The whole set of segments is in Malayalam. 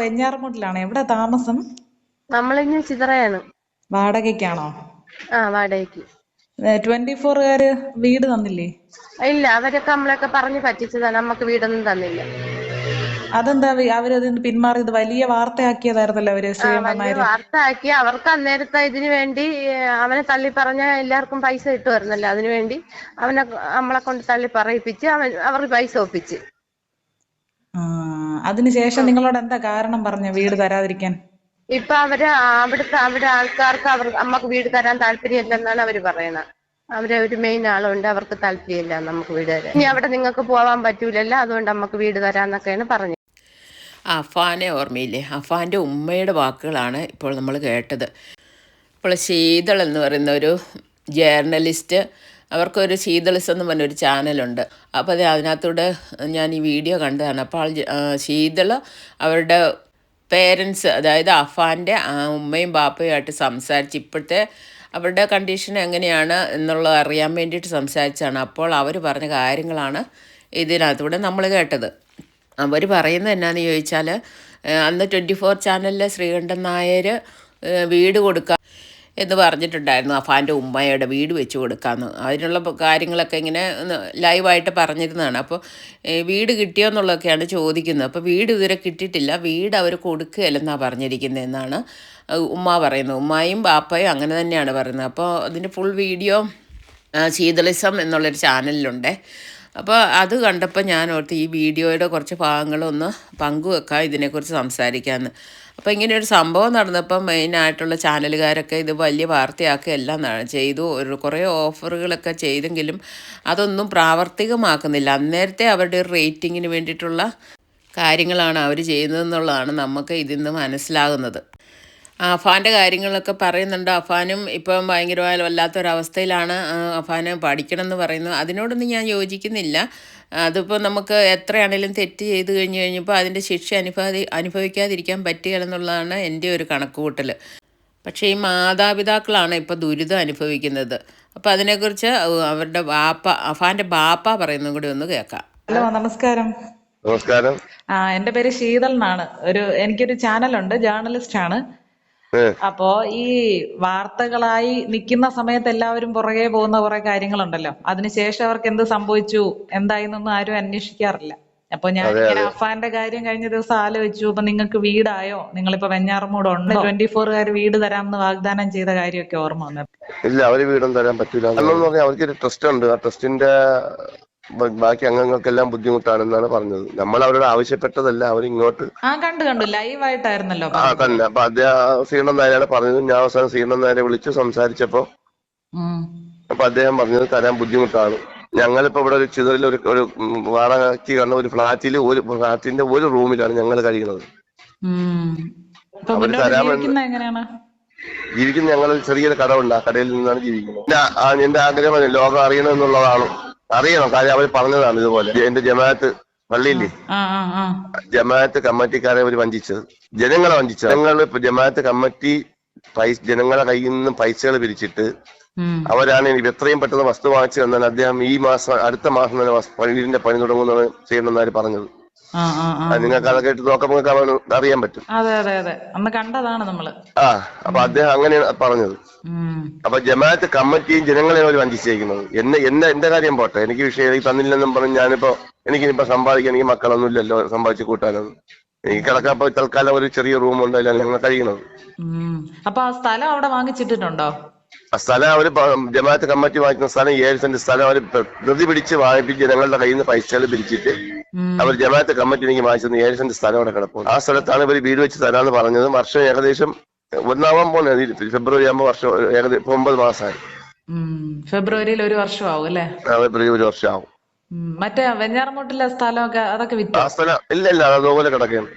വെഞ്ഞാറമൂട്ടിലാണ് എവിടെ താമസം? നമ്മളിഞ്ഞ് ചിതറയാണ്. വാടകയ്ക്കാണോ? ആ വാടകയ്ക്ക്. ട്വന്റി ഫോറുകാര് വീട് തന്നില്ലേ? ഇല്ല അവരൊക്കെ നമ്മളെയൊക്കെ പറഞ്ഞ് പറ്റിച്ചതാണ്. നമുക്ക് വീടൊന്നും തന്നില്ല. അതെന്താ വി- അവരത് പിന്മാറിയത്? വലിയ വാർത്തയാക്കിയതായിരുന്നല്ലോ അവർ ആ, ശ്രീകണ്ഠൻ വലിയ നായർ വാർത്ത ആക്കി അവർക്ക് അന്നേരത്തെ ഇതിനു വേണ്ടി ഏ, അവനെ തള്ളി പറഞ്ഞ എല്ലാവർക്കും പൈസ കിട്ടുമായിരുന്നല്ലോ അതിനു വേണ്ടി. അവനെ നമ്മളെ കൊണ്ട് തള്ളി പറയിപ്പിച്ച് അവൻ അവർ പൈസ ഒപ്പിച്ച്. ആ അതിനുശേഷം നിങ്ങളോട് എന്താ കാരണം പറഞ്ഞു വീട് തരാതിരിക്കാൻ? ഇപ്പൊ അവർ അവിടുത്തെ അവിടെ ആൾക്കാർക്ക് അവർ നമ്മക്ക് വീട് തരാൻ താല്പര്യമില്ലെന്നാണ് അവർ പറയുന്നത്. അവരെ ഒരു മെയിൻ ആളുണ്ട് അവർക്ക് താല്പര്യമില്ല നമുക്ക് വീട് തരാൻ. ഇനി അവിടെ നിങ്ങൾക്ക് പോവാൻ പറ്റൂലല്ലോ അതുകൊണ്ട് നമുക്ക് വീട് തരാന്നൊക്കെയാണ് പറഞ്ഞത്. അഫാനെ ഓർമ്മയില്ലേ? അഫാന്റെ ഉമ്മയുടെ വാക്കുകളാണ് ഇപ്പോൾ നമ്മൾ കേട്ടത്. ഇപ്പോൾ ശീതൾ എന്ന് പറയുന്ന ഒരു ജേർണലിസ്റ്റ് അവർക്കൊരു ശീതളിസ് എന്ന് പറഞ്ഞൊരു ചാനലുണ്ട്. അപ്പോൾ അത് അതിനകത്തൂടെ ഞാൻ ഈ വീഡിയോ കണ്ടതാണ്. അപ്പോൾ ശീതൾ അവരുടെ പേരൻസ് അതായത് അഫാന്റെ ഉമ്മയും ബാപ്പയുമായിട്ട് സംസാരിച്ച് ഇപ്പോഴത്തെ അവരുടെ കണ്ടീഷൻ എങ്ങനെയാണ് എന്നുള്ളത് അറിയാൻ വേണ്ടിയിട്ട് സംസാരിച്ചാണ് അപ്പോൾ അവർ പറഞ്ഞ കാര്യങ്ങളാണ് ഇതിനകത്തൂടെ നമ്മൾ കേട്ടത്. അവർ പറയുന്നത് എന്നാന്ന് ചോദിച്ചാൽ അന്ന് ട്വന്റി ഫോർ ചാനലിലെ ശ്രീകണ്ഠൻ നായർ വീട് കൊടുക്കുക എന്ന് പറഞ്ഞിട്ടുണ്ടായിരുന്നു അഫാന്റെ ഉമ്മയുടെ വീട് വെച്ച് കൊടുക്കാമെന്ന് അതിനുള്ള കാര്യങ്ങളൊക്കെ ഇങ്ങനെ ലൈവായിട്ട് പറഞ്ഞിരുന്നതാണ്. അപ്പോൾ വീട് കിട്ടിയോ എന്നുള്ളതൊക്കെയാണ് ചോദിക്കുന്നത്. അപ്പോൾ വീട് ഇതുവരെ കിട്ടിയിട്ടില്ല. വീട് അവർ കൊടുക്കുകയല്ലെന്നാണ് പറഞ്ഞിരിക്കുന്നതെന്നാണ് ഉമ്മ പറയുന്നത്. ഉമ്മായും ബാപ്പയും അങ്ങനെ തന്നെയാണ് പറയുന്നത്. അപ്പോൾ അതിന്റെ ഫുൾ വീഡിയോ ശീതളിസം എന്നുള്ളൊരു ചാനലിലുണ്ട്. അപ്പോൾ അത് കണ്ടപ്പോൾ ഞാൻ ഓർത്ത് ഈ വീഡിയോയുടെ കുറച്ച് ഭാഗങ്ങളൊന്ന് പങ്കുവെക്കാം ഇതിനെക്കുറിച്ച് സംസാരിക്കാമെന്ന് അപ്പോൾ ഇങ്ങനെ ഒരു സംഭവം നടന്നപ്പോൾ മെയിനായിട്ടുള്ള ചാനലുകാരൊക്കെ ഇത് വലിയ വാർത്തയാക്കി എല്ലാം ചെയ്തു. ഒരു കുറേ ഓഫറുകളൊക്കെ ചെയ്തെങ്കിലും അതൊന്നും പ്രാവർത്തികമാക്കുന്നില്ല. അന്നേരത്തെ അവരുടെ ഒരു റേറ്റിങ്ങിന് വേണ്ടിയിട്ടുള്ള കാര്യങ്ങളാണ് അവർ ചെയ്യുന്നതെന്നുള്ളതാണ് നമുക്ക് ഇതിൽ നിന്ന് മനസ്സിലാകുന്നത്. അഫാന്റെ കാര്യങ്ങളൊക്കെ പറയുന്നുണ്ട്. അഫാനും ഇപ്പം ഭയങ്കരമായ വല്ലാത്തൊരവസ്ഥയിലാണ് അഫാന് പഠിക്കണം എന്ന് പറയുന്നു അതിനോടൊന്നും ഞാൻ യോജിക്കുന്നില്ല. അതിപ്പോൾ നമുക്ക് എത്രയാണേലും തെറ്റ് ചെയ്ത് കഴിഞ്ഞ് കഴിഞ്ഞപ്പോൾ അതിന്റെ ശിക്ഷ അനുഭവി അനുഭവിക്കാതിരിക്കാൻ പറ്റുകയെന്നുള്ളതാണ് എന്റെ ഒരു കണക്കുകൂട്ടൽ പക്ഷേ ഈ മാതാപിതാക്കളാണ് ഇപ്പോൾ ദുരിതം അനുഭവിക്കുന്നത്. അപ്പോൾ അതിനെക്കുറിച്ച് അവരുടെ ബാപ്പ അഫാന്റെ ബാപ്പ പറയുന്നതും കൂടി ഒന്ന് കേൾക്കാം. ഹലോ നമസ്കാരം. നമസ്കാരം. ആ എന്റെ പേര് ശീതൽ എന്നാണ്. ഒരു എനിക്കൊരു ചാനലുണ്ട് ജേർണലിസ്റ്റ് ആണ്. അപ്പോ ഈ വാർത്തകളായി നിൽക്കുന്ന സമയത്ത് എല്ലാവരും പുറകെ പോകുന്ന കുറെ കാര്യങ്ങളുണ്ടല്ലോ. അതിനുശേഷം അവർക്ക് എന്ത് സംഭവിച്ചു എന്തായിന്നൊന്നും ആരും അന്വേഷിക്കാറില്ല. അപ്പൊ ഞാൻ ഇങ്ങനെ അഫാന്റെ കാര്യം കഴിഞ്ഞ ദിവസം ആലോചിച്ചു. അപ്പൊ നിങ്ങൾക്ക് വീടായോ? നിങ്ങളിപ്പോ വെഞ്ഞാറമൂട് ഉണ്ട്. ട്വന്റി ഫോറുകാർ വീട് തരാമെന്ന് വാഗ്ദാനം ചെയ്ത കാര്യമൊക്കെ ഓർമ്മ വന്നത്. ഇല്ല അവർ വീടൊന്നും തരാൻ പറ്റൂല അവർക്ക് ഒരു ട്രസ്റ്റ് ഉണ്ട്. ആ ട്രസ്റ്റിന്റെ ബാക്കി അംഗങ്ങൾക്കെല്ലാം ബുദ്ധിമുട്ടാണെന്നാണ് പറഞ്ഞത്. നമ്മൾ അവരോട് ആവശ്യപ്പെട്ടതല്ല അവർ ഇങ്ങോട്ട് ആ കണ്ടു കണ്ടു. ലൈവ് ആയിട്ടായിരുന്നല്ലോ ആ തന്നെ അപ്പൊ അദ്ദേഹം ശ്രീണൻ നായരാണ് പറഞ്ഞത്. ഞാൻ അവസാനം ശ്രീണൻ നായരെ വിളിച്ചു സംസാരിച്ചപ്പോ. അപ്പൊ അദ്ദേഹം പറഞ്ഞത് തരാൻ ബുദ്ധിമുട്ടാണ്. ഞങ്ങളിപ്പോ ഇവിടെ ഒരു ചിതറിൽ ഒരു ഒരു വാടകയ്ക്ക് കാണുന്ന ഒരു ഫ്ലാറ്റിൽ ഒരു ഫ്ലാറ്റിന്റെ ഒരു റൂമിലാണ് ഞങ്ങൾ കഴിയുന്നത്. അവർ തരാമെന്ന് ജീവിക്കുന്ന ഞങ്ങൾ ചെറിയൊരു കടമുണ്ട് ആ കടയിൽ നിന്നാണ് ജീവിക്കുന്നത്. എന്റെ ആഗ്രഹം ലോകം അറിയണം എന്നുള്ളതാണ്. അറിയണം. കാര്യം അവർ പറഞ്ഞതാണ് ഇതുപോലെ. എന്റെ ജമാഅത്ത് പള്ളിയില്ലേ? ജമാഅത്ത് കമ്മിറ്റിക്കാരെ അവർ വഞ്ചിച്ചത്. ജനങ്ങളെ വഞ്ചിച്ചത് ജനങ്ങൾ ഇപ്പൊ ജമാഅത്ത് കമ്മിറ്റി പൈസ ജനങ്ങളെ കയ്യിൽ നിന്ന് പൈസകൾ പിരിച്ചിട്ട്. അവരാണ് ഇനി എത്രയും പെട്ടെന്ന് വസ്തു വാങ്ങിച്ചു തന്നാൽ അദ്ദേഹം ഈ മാസം അടുത്ത മാസം തന്നെ വീടിന്റെ പണി തുടങ്ങുന്നതാണ് ചെയ്യണമെന്നാര് പറഞ്ഞത്. നിങ്ങൾക്ക് അതൊക്കെ ഇട്ട് നോക്കുമ്പോൾ നിങ്ങൾക്ക് അറിയാൻ പറ്റും. അതെ അതെ അതെ. അന്ന് കണ്ടതാണ് നമ്മൾ. ആ അപ്പൊ അദ്ദേഹം അങ്ങനെയാണ് പറഞ്ഞത്. അപ്പൊ ജമാഅത്ത് കമ്മിറ്റിയും ജനങ്ങളെ അവർ വഞ്ചിച്ചേക്കുന്നത്. എന്നെ എന്നെ എന്റെ കാര്യം പോട്ടെ. എനിക്ക് വിഷയം എനിക്ക് തന്നില്ലെന്നും പറഞ്ഞ് ഞാനിപ്പോ എനിക്കിപ്പോ സമ്പാദിക്കാൻ എനിക്ക് മക്കളൊന്നും ഇല്ലല്ലോ സമ്പാദിച്ച് കൂട്ടാനൊന്നും എനിക്ക് കിടക്കാൻ പോയി തൽക്കാലം ഒരു ചെറിയ റൂം ഉണ്ട് അതിലാണ് ഞങ്ങൾ കഴിയുന്നത്. അപ്പൊ ആ സ്ഥലം അവിടെ വാങ്ങിച്ചിട്ടുണ്ടോ ആ സ്ഥലം അവർ ജമാഅത്ത് കമ്മിറ്റി വാങ്ങിക്കുന്ന സ്ഥലം ഏഴ് സെന്റ് സ്ഥലം അവർ പ്ര- പ്രതി പിടിച്ച് വാങ്ങിപ്പിച്ച് ജനങ്ങളുടെ കയ്യിൽ നിന്ന് പൈസകൾ പിരിച്ചിട്ട്. അവർ ജമാഅത്ത് കമ്മിറ്റി എനിക്ക് വാങ്ങിച്ചത് ഏഴ് സെന്റ് സ്ഥലം അവിടെ കിടപ്പുണ്ട്. ആ സ്ഥലത്താണ് ഇവർ വീട് വെച്ച് തരാന്ന് പറഞ്ഞത് വർഷം ഏകദേശം ഒന്നാവാൻ പോകുന്നത് ഫെബ്രുവരി ആകുമ്പോൾ വർഷം ഏകദേശം ഒമ്പത് മാസമായി. ഫെബ്രുവരിയിൽ ഒരു വർഷമാവും അല്ലേ? ഫെബ്രുവരി ഒരു വർഷമാവും. ആവും മറ്റേ വെഞ്ഞാറമൂട്ടിലെ സ്ഥലമൊക്കെ അതൊക്കെ വിറ്റു? ആ സ്ഥലം ഇല്ല ഇല്ല. അത് അതുപോലെ കിടക്കുകയാണ്.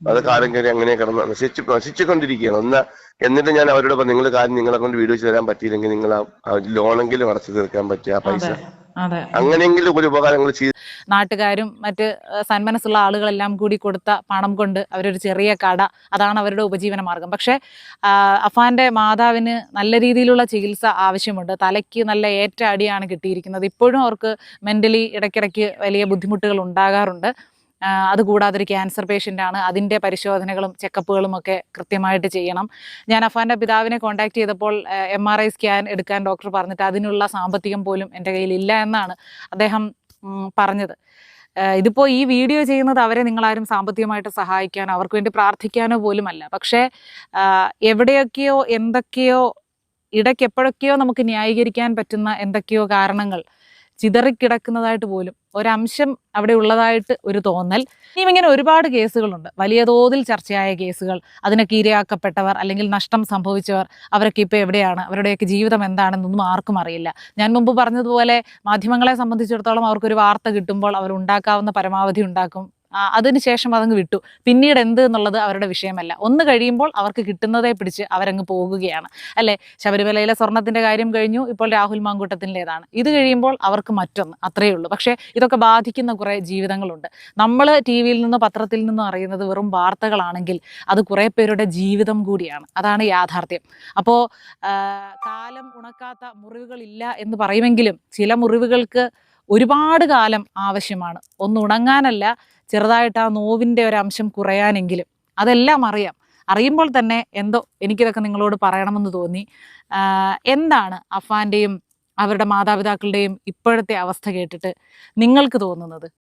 അത് കാലം കയറി അങ്ങനെ കിടന്ന് നശിച്ചു നശിച്ചുകൊണ്ടിരിക്കുകയാണ്. ഒന്ന് എന്നിട്ട് ഞാൻ അവരോട് പറഞ്ഞു നിങ്ങൾ കാര്യം നിങ്ങളെ കൊണ്ട് വീട് വെച്ച് തരാൻ പറ്റിയില്ലെങ്കിൽ നിങ്ങൾ ആ ലോണെങ്കിലും അടച്ചു തീർക്കാൻ പറ്റിയ ആ പൈസ. അങ്ങനെയെങ്കിലും ഒരു ഉപകാരങ്ങൾ ചെയ്ത് നാട്ടുകാരും മറ്റ് സന്മനസ്സുള്ള ആളുകളെല്ലാം കൂടി കൊടുത്ത പണം കൊണ്ട് അവരൊരു ചെറിയ കട അതാണ് അവരുടെ ഉപജീവന മാർഗം. പക്ഷേ അഫാന്റെ മാതാവിന് നല്ല രീതിയിലുള്ള ചികിത്സ ആവശ്യമുണ്ട്. തലയ്ക്ക് നല്ല ഏറ്റ അടിയാണ് കിട്ടിയിരിക്കുന്നത്. ഇപ്പോഴും അവർക്ക് മെന്റലി ഇടയ്ക്കിടയ്ക്ക് വലിയ ബുദ്ധിമുട്ടുകൾ ഉണ്ടാകാറുണ്ട്. അതുകൂടാതെ ഒരു ക്യാൻസർ പേഷ്യന്റ് ആണ് അതിന്റെ പരിശോധനകളും ചെക്കപ്പുകളും ഒക്കെ കൃത്യമായിട്ട് ചെയ്യണം. ഞാൻ അഫാന്റെ പിതാവിനെ കോൺടാക്ട് ചെയ്തപ്പോൾ എം ആർ ഐ സ്കാൻ എടുക്കാൻ ഡോക്ടർ പറഞ്ഞിട്ട് അതിനുള്ള സാമ്പത്തികം പോലും എന്റെ കയ്യിൽ ഇല്ല എന്നാണ് അദ്ദേഹം പറഞ്ഞത്. ഇതിപ്പോൾ ഈ വീഡിയോ ചെയ്യുന്നത് അവരെ നിങ്ങളാരും സാമ്പത്തികമായിട്ട് സഹായിക്കാനോ അവർക്ക് വേണ്ടി പ്രാർത്ഥിക്കാനോ പോലുമല്ല. പക്ഷേ എവിടെയൊക്കെയോ എന്തൊക്കെയോ ഇടയ്ക്ക് എപ്പോഴൊക്കെയോ നമുക്ക് ന്യായീകരിക്കാൻ പറ്റുന്ന എന്തൊക്കെയോ കാരണങ്ങൾ ചിതറിക്കിടക്കുന്നതായിട്ട് പോലും ഒരംശം അവിടെ ഉള്ളതായിട്ട് ഒരു തോന്നൽ. ഇനിയും ഇങ്ങനെ ഒരുപാട് കേസുകളുണ്ട്. വലിയ തോതിൽ ചർച്ചയായ കേസുകൾ. അതിനൊക്കെ ഇരയാക്കപ്പെട്ടവർ അല്ലെങ്കിൽ നഷ്ടം സംഭവിച്ചവർ അവരൊക്കെ ഇപ്പോൾ എവിടെയാണ്? അവരുടെയൊക്കെ ജീവിതം എന്താണെന്നൊന്നും ആർക്കും അറിയില്ല. ഞാൻ മുമ്പ് പറഞ്ഞതുപോലെ മാധ്യമങ്ങളെ സംബന്ധിച്ചിടത്തോളം അവർക്കൊരു വാർത്ത കിട്ടുമ്പോൾ അവർ ഉണ്ടാക്കാവുന്ന പരമാവധി ഉണ്ടാക്കും. അതിനുശേഷം അതങ്ങ് വിട്ടു. പിന്നീട് എന്ത് എന്നുള്ളത് അവരുടെ വിഷയമല്ല. ഒന്ന് കഴിയുമ്പോൾ അവർക്ക് കിട്ടുന്നതേ പിടിച്ച് അവരങ്ങ് പോകുകയാണ്. അല്ലെ? ശബരിമലയിലെ സ്വർണത്തിന്റെ കാര്യം കഴിഞ്ഞു. ഇപ്പോൾ രാഹുൽ മാങ്കൂട്ടത്തിന്റെതാണ് ഇത് കഴിയുമ്പോൾ അവർക്ക് മറ്റൊന്ന്. അത്രയേ ഉള്ളൂ. പക്ഷേ ഇതൊക്കെ ബാധിക്കുന്ന കുറേ ജീവിതങ്ങളുണ്ട്. നമ്മൾ ടി വിയിൽ നിന്ന് പത്രത്തിൽ നിന്നും അറിയുന്നത് വെറും വാർത്തകളാണെങ്കിൽ അത് കുറേ പേരുടെ ജീവിതം കൂടിയാണ്. അതാണ് യാഥാർത്ഥ്യം. അപ്പോൾ കാലം ഉണക്കാത്ത മുറിവുകളില്ല എന്ന് പറയുമെങ്കിലും ചില മുറിവുകൾക്ക് ഒരുപാട് കാലം ആവശ്യമാണ്. ഒന്ന് ഉണങ്ങാനല്ല ചെറുതായിട്ട് ആ നോവിന്റെ ഒരു അംശം കുറയാനെങ്കിലും അതെല്ലാം അറിയാം. അറിയുമ്പോൾ തന്നെ എന്തോ എനിക്കിതൊക്കെ നിങ്ങളോട് പറയണമെന്ന് തോന്നി. എന്താണ് അഫാന്റെയും അവരുടെ മാതാപിതാക്കളുടെയും ഇപ്പോഴത്തെ അവസ്ഥ കേട്ടിട്ട് നിങ്ങൾക്ക് തോന്നുന്നത്?